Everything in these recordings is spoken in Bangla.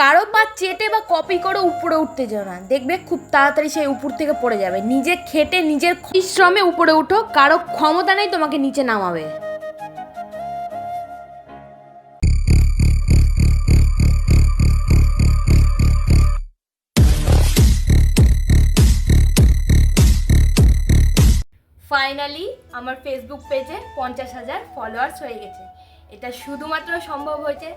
কারও পা চেটে বা কপি করে উপরে উঠতে যেও না। দেখবে খুব তাড়াতাড়ি সেই উপর থেকে পড়ে যাবে। নিজে খেটে নিজের পরিশ্রমে উপরে উঠো, কারও ক্ষমতা নেই তোমাকে নিচে নামাবে। ফাইনালি আমার ফেসবুক পেজে পঞ্চাশ হাজার ফলোয়ার্স হয়ে গেছে। এটা শুধুমাত্র সম্ভব হয়েছে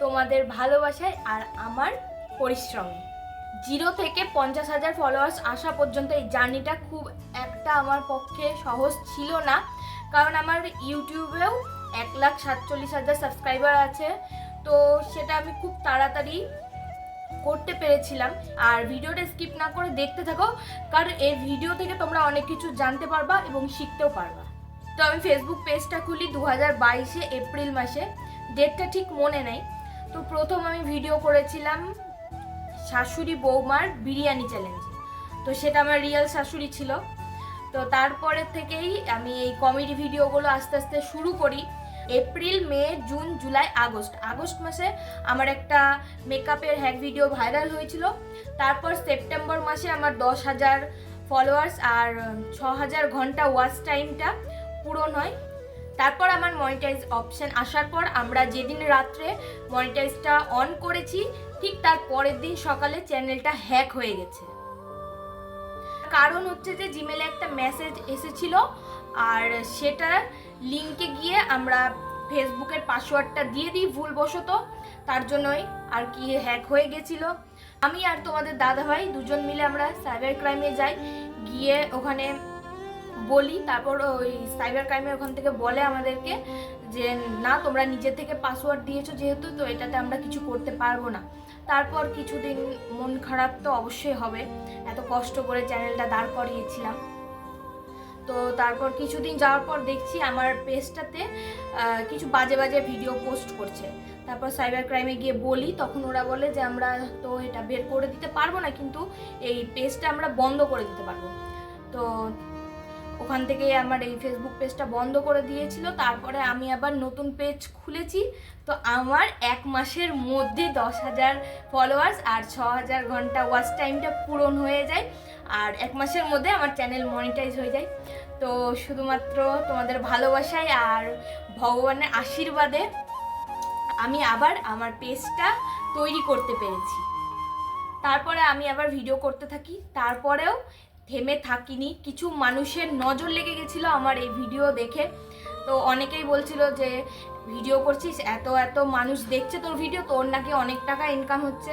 তোমাদের ভালোবাসায় আর আমার পরিশ্রমে। জিরো থেকে পঞ্চাশ হাজার ফলোয়ার্স আসা পর্যন্ত এই জার্নিটা খুব একটা আমার পক্ষে সহজ ছিল না। কারণ আমার ইউটিউবেও এক লাখ সাতচল্লিশ হাজার সাবস্ক্রাইবার আছে। তো সেটা আমি খুব তাড়াতাড়ি করতে পেরেছিলাম। আর ভিডিওটা স্কিপ না করে দেখতে থাকো, কারণ এই ভিডিও থেকে তোমরা অনেক কিছু জানতে পারবা এবং শিখতেও পারবা। তো আমি ফেসবুক পেজটা খুলি দু হাজার বাইশে এপ্রিল মাসে। ডেটটা ঠিক মনে নেই। তো প্রথম আমি ভিডিও করেছিলাম শাশুড়ি বৌমার বিরিয়ানি চ্যালেঞ্জ তো সেটা আমার রিয়েল শাশুড়ি ছিল। তো তারপরে থেকেই আমি এই কমেডি ভিডিওগুলো আস্তে আস্তে শুরু করি। April May June July August August মাসে আমার একটা মেকআপের হ্যাক ভিডিও ভাইরাল হয়েছিল। তারপর সেপ্টেম্বর মাসে আমার দশ হাজার ফলোয়ার্স আর ছ হাজার ঘণ্টা ওয়াচ টাইমটা পূরণ হয়। তারপর আমার মনিটাইজ অপশন আসার পর আমরা যেদিন রাত্রে মনিটাইজটা অন করেছি, ঠিক তার পরের দিন সকালে চ্যানেলটা হ্যাক হয়ে গেছে। কারণ হচ্ছে যে জিমেলে একটা মেসেজ এসেছিল, আর সেটার লিঙ্কে গিয়ে আমরা ফেসবুকের পাসওয়ার্ডটা দিয়ে দিই ভুলবশত, তার জন্যই আর কি হ্যাক হয়ে গেছিল। আমি আর তোমাদের দাদা ভাই দুজন মিলে আমরা সাইবার ক্রাইমে যাই, গিয়ে ওখানে বলি, তারপর ওই সাইবার ক্রাইমে ওখান থেকে বলে আমাদেরকে যে, না, তোমরা নিজে থেকে পাসওয়ার্ড দিয়েছ যেহেতু, তো এটাতে আমরা কিছু করতে পারব না। তারপর কিছুদিন মন খারাপ তো অবশ্যই হবে। এত কষ্ট করে চ্যানেলটা দাঁড় করিয়েছিলাম। তো তারপর কিছুদিন যাওয়ার পর দেখছি আমার পেজটাতে কিছু বাজে বাজে ভিডিও পোস্ট করছে। তারপর সাইবার ক্রাইমে গিয়ে বলি, তখন ওরা বলে যে, আমরা তো এটা বের করে দিতে পারব না, কিন্তু এই পেজটা আমরা বন্ধ করে দিতে পারব। তো ওখান থেকে আমার এই ফেসবুক পেজটা বন্ধ করে দিয়েছিল। তারপরে আমি আবার নতুন পেজ খুলেছি। তো আমার এক মাসের মধ্যে দশ হাজার ফলোয়ার্স আর ছ হাজার ঘণ্টা ওয়াচ টাইমটা পূরণ হয়ে যায়। আর এক মাসের মধ্যে আমার চ্যানেল মনিটাইজ হয়ে যায়। তো শুধুমাত্র তোমাদের ভালোবাসায় আর ভগবানের আশীর্বাদে আমি আবার আমার পেজটা তৈরি করতে পেরেছি। তারপরে আমি আবার ভিডিও করতে থাকি। তারপরেও থেমে থাকিনি। কিছু মানুষের নজর লেগে গেছিল আমার এই ভিডিও দেখে। তো অনেকেই বলছিল যে, ভিডিও করছিস? এত এত মানুষ দেখছে তোর ভিডিও, তোর নাকি অনেক টাকা ইনকাম হচ্ছে।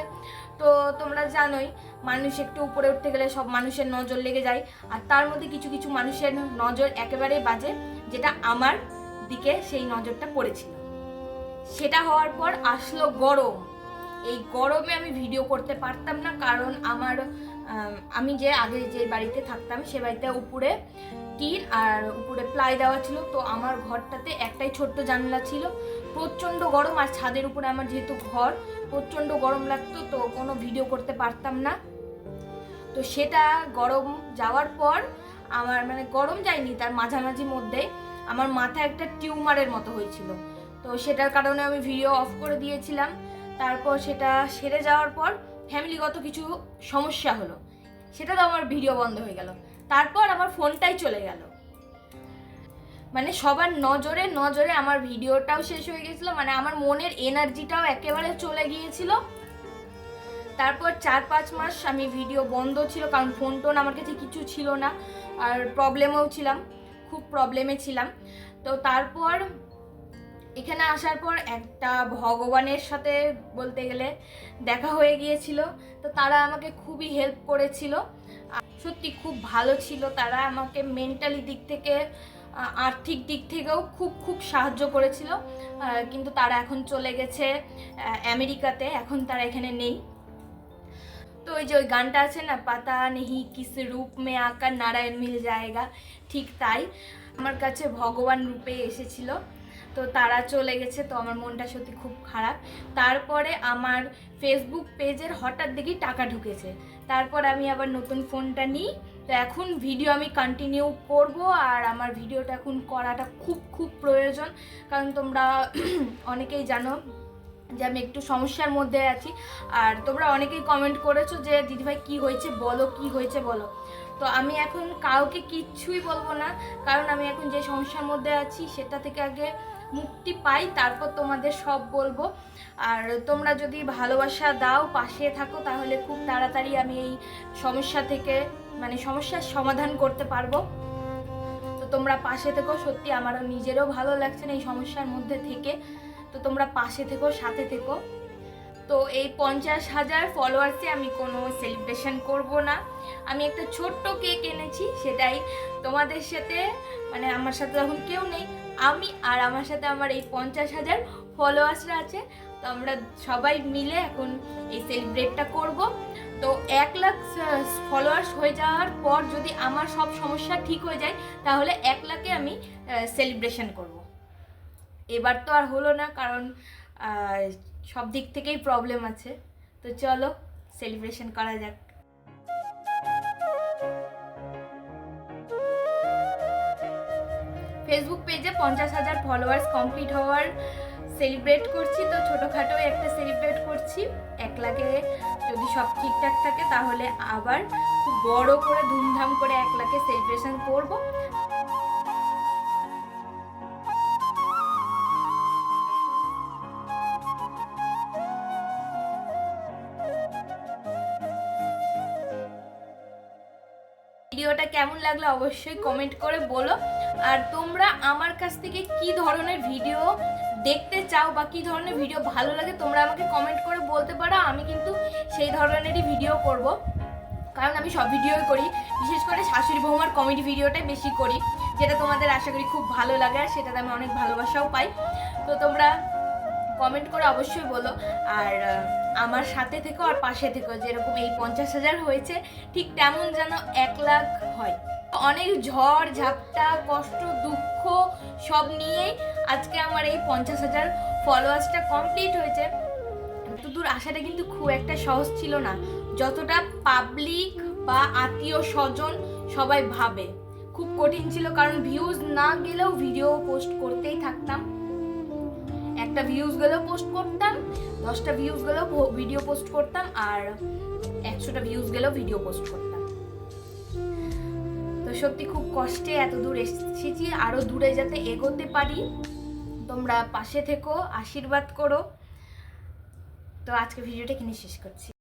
তো তোমরা জানোই, মানুষ একটু উপরে উঠতে গেলে সব মানুষের নজর লেগে যায়। আর তার মধ্যে কিছু কিছু মানুষের নজর একেবারে বাজে, যেটা আমার দিকে সেই নজরটা পড়েছিল। সেটা হওয়ার পর আসলো গরম। এই গরমে আমি ভিডিও করতে পারতাম না, কারণ আমার, আমি যে আগে যে বাড়িতে থাকতাম, সে বাড়িতে উপরে টিন আর উপরে প্লাই দেওয়া ছিল। তো আমার ঘরটাতে একটাই ছোট্ট জানলা ছিল। প্রচণ্ড গরম আর ছাদের উপরে আমার যেহেতু ঘর, প্রচণ্ড গরম লাগতো, তো কোনো ভিডিও করতে পারতাম না। তো সেটা গরম যাওয়ার পর আমার মানে গরম যায়নি, তার মাঝামাঝি মধ্যে আমার মাথায় একটা টিউমারের মতো হয়েছিল। তো সেটার কারণে আমি ভিডিও অফ করে দিয়েছিলাম। তারপর সেটা সেরে যাওয়ার পর ফ্যামিলিগত কিছু সমস্যা হলো। সেটা তো আমার ভিডিও বন্ধ হয়ে গেল। তারপর আমার ফোনটাই চলে গেল। মানে সবার নজরে নজরে আমার ভিডিওটাও শেষ হয়ে গেছিল মানে আমার মনের এনার্জিটাও একেবারে চলে গিয়েছিল। তারপর চার পাঁচ মাস আমি ভিডিও বন্ধ ছিল, কারণ ফোন টোন আমার কাছে কিছু ছিল না, আর প্রবলেমেও ছিলাম, খুব প্রবলেমে ছিলাম। তো তারপর এখানে আসার পর একটা ভগবানের সাথে বলতে গেলে দেখা হয়ে গিয়েছিল। তো তারা আমাকে খুবই হেল্প করেছিল। সত্যি খুব ভালো ছিল। তারা আমাকে মেন্টালি দিক থেকে আর্থিক দিক থেকেও খুব খুব সাহায্য করেছিল। কিন্তু তারা এখন চলে গেছে আমেরিকাতে। এখন তারা এখানে নেই। তো ওই যে ওই গানটা আছে না, পাতা নেহি কিস রূপ মে আকার নারায়ণ মিল জায়গা। ঠিক তাই। আমার কাছে ভগবান রূপে এসেছিল। তো তারা চলে গেছে, তো আমার মনটা সত্যি খুব খারাপ। তারপরে আমার ফেসবুক পেজের হঠাৎ দেখি টাকা ঢুকেছে। তারপর আমি আবার নতুন ফোনটা নিই। তো এখন ভিডিও আমি কন্টিনিউ করব আর আমার ভিডিওটা এখন করাটা খুব খুব প্রয়োজন। কারণ তোমরা অনেকেই জানো যে আমি একটু সমস্যার মধ্যে আছি। আর তোমরা অনেকেই কমেন্ট করেছ যে, দিদিভাই, কি হয়েছে? বলো, কি হয়েছে? বলো। তো আমি এখন কাউকে কিচ্ছুই বলব না। কারণ আমি এখন যে সমস্যার মধ্যে আছি, সেটা থেকে আগে মুক্তি পাই, তারপর তোমাদের সব বলব। আর তোমরা যদি ভালোবাসা দাও, পাশে থাকো, তাহলে খুব তাড়াতাড়ি আমি এই সমস্যা থেকে মানে সমস্যার সমাধান করতে পারব। তো তোমরা পাশে থেকো, সত্যি আমারও নিজেরও ভালো লাগছে না এই সমস্যার মধ্যে থেকে। তো তোমরা পাশে থেকো, সাথে থেকো। তো এই পঞ্চাশ হাজার ফলোয়ার্সে আমি কোনো সেলিব্রেশন করব না। আমি একটা ছোট্ট কেক এনেছি, সেটাই তোমাদের সাথে মানে আমার সাথে তখন কেউ নেই, আমি আর আমার সাথে আমার এই পঞ্চাশ হাজার ফলোয়ার্সরা আছে। তো আমরা সবাই মিলে এখন এই সেলিব্রেটটা করব। তো এক লাখ ফলোয়ার্স হয়ে যাওয়ার পর যদি আমার সব সমস্যা ঠিক হয়ে যায়, তাহলে এক লাখে আমি সেলিব্রেশন করব। এবার তো আর হলো না, কারণ সব দিক থেকেই প্রবলেম আছে। তো চলো সেলিব্রেশন করা যাক। ফেসবুক পেজে পঞ্চাশ হাজার ফলোয়ার্স কমপ্লিট হওয়ার সেলিব্রেট করছি। তো ছোটোখাটো একটা সেলিব্রেট করছি। এক লাখে যদি সব ঠিকঠাক থাকে, তাহলে আবার বড় করে ধুমধাম করে এক লাখে সেলিব্রেশন করব। ভিডিওটা কেমন লাগল অবশ্যই কমেন্ট করে বলো। আর তোমরা আমার কাছ থেকে কি ধরনের ভিডিও দেখতে চাও বা কি ধরনের ভিডিও ভালো লাগে, তোমরা আমাকে কমেন্ট করে বলতে পারো। আমি কিন্তু সেই ধরনেরই ভিডিও করব। কারণ আমি সব ভিডিওই করি। বিশেষ করে শাশুড়ি বৌমার কমেডি ভিডিওটাই বেশি করি, যেটা তোমাদের আশা করি খুব ভালো লাগে আর সেটাতে আমি অনেক ভালোবাসাও পাই। তো তোমরা কমেন্ট করে অবশ্যই বলো। আর আমার সাথে থেকো আর পাশে থেকো, যেরকম এই পঞ্চাশ হাজার হয়েছে, ঠিক তেমন যেন এক লাখ হয়। অনেক ঝড়, ঝাপটা, কষ্ট, দুঃখ সব নিয়েই আজকে আমার এই পঞ্চাশ হাজার ফলোয়ার্সটা কমপ্লিট হয়েছে। দূর আসাটা কিন্তু খুব একটা সহজ ছিল না। যতটা পাবলিক বা আত্মীয় স্বজন সবাই ভাবে। খুব কঠিন ছিল, কারণ ভিউজ না গেলেও ভিডিও পোস্ট করতেই থাকতাম। একটা ভিউজ গেলেও পোস্ট করতাম, দশটা ভিউজ গেলেও ভিডিও পোস্ট করতাম, আর একশোটা ভিউজ গেলেও ভিডিও পোস্ট করতাম। তো সত্যি খুব কষ্টে এত দূর এসেছি আরও দূরে যাতে এগোতে পারি। তোমরা পাশে থেকো, আশীর্বাদ করো। তো আজকে ভিডিওটা এখানে শেষ করছি।